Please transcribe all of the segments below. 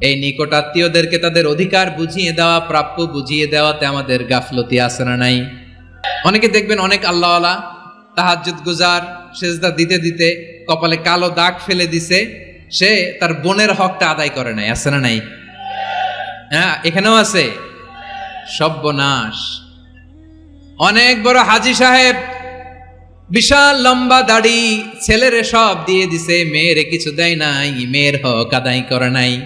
এই নিকট আত্মীয়দেরকে তাদের অধিকার বুঝিয়ে দেওয়া, প্রাপ্য বুঝিয়ে দেওয়াতে আমাদের গাফলতি আছে না নাই? অনেকে দেখবেন অনেক আল্লাহওয়ালা তাহাজ্জুদ গুজার, সেজদা দিতে দিতে কপালে কালো দাগ ফেলে দিছে, সে তার বোনের হকটা আদায় করে নাই, আছে না নাই? হ্যাঁ এখানেও আছে। সব্যনাশ। অনেক বড় হাজি সাহেব বিশাল লম্বা দাড়ি ছেলেরে সব দিয়ে দিছে, মেয়েরে কিছু দেয় নাই, মেয়ের হক আদায় করে নাই।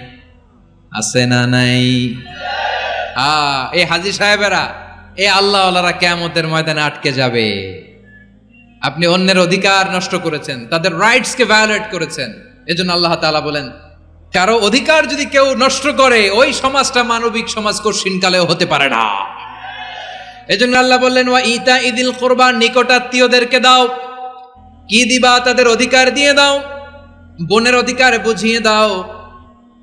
আছে না নাই? আ এই হাজি সাহেবেরা, এ আল্লাহ আল্লাহরা কেমতের ময়দানে আটকে যাবে। আপনি অন্যের অধিকার নষ্ট করেছেন, তাদের রাইটস কে ভায়োলেট করেছেন। এজন্য আল্লাহ তাআলা বলেন, কারও অধিকার যদি কেউ নষ্ট করে, ওই সমাজটা মানবিক সমাজ কঠিন কালেও হতে পারে না। এজন্য আল্লাহ বললেন, ওয়া ইতা ইদিল কোরবান, নিকটাত্মীয়দেরকে দাও। কি দিবা তাদের অধিকার দিয়ে দাও। বোনের অধিকার বুঝিয়ে দাও।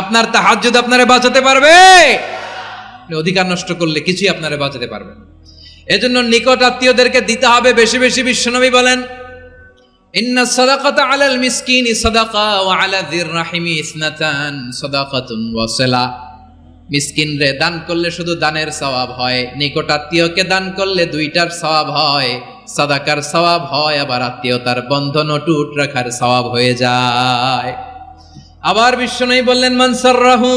আপনার তাহাজ্জুদ আপনারে বাঁচাতে পারবে। অধিকার নষ্ট করলে কিছুই আপনারে বাঁচাতে পারবে। এজন্য নিকট আত্মীয়দেরকে দিতে হবে, বেশি বেশি বিশ্বনবী বলেন, ইন্না সাদাকাতা আলাল মিসকিনি সাদাকা ওয়া আলা রাহিমি ইসনাতান সাদাকাতুন ওয়া সিলা। দান করলে শুধু দানের সওয়াব হয়, নিকট আত্মীয়কে দান করলে দুইটার সওয়াব হয়, সাদাকার সওয়াব হয়, আবার আত্মীয়তার বন্ধন অটুট রাখার সওয়াব হয়ে যায়। আবার বিশ্বনবী বললেন মানসাররাহু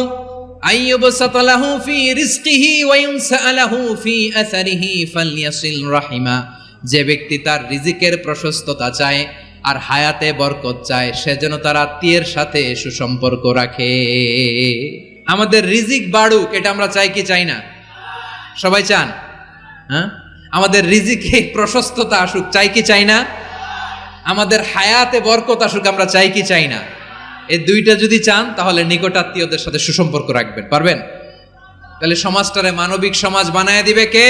আইয়ুবসাতালাহু ফি ফি যে ব্যক্তি তার রিজিকের প্রশস্ততা চায় আর হায়াতে বরকত চায়, সে যেন তার আত্মীয়ের সাথে সুসম্পর্ক রাখে। আমাদের রিজিক বাড়ুক, এটা আমরা চাই কি চাই না? সবাই চান? হ্যাঁ? আমাদের রিজিকে প্রশস্ততা আসুক, চাই কি চাই না? আমাদের হায়াতে বরকত আসুক, আমরা চাই কি চাই না? এই দুইটা যদি চান, তাহলে নিকটাত্মীয়দের সাথে সুসম্পর্ক রাখবেন। পারবেন? তাহলে সমাজটারে মানবিক সমাজ বানায় দিবে কে?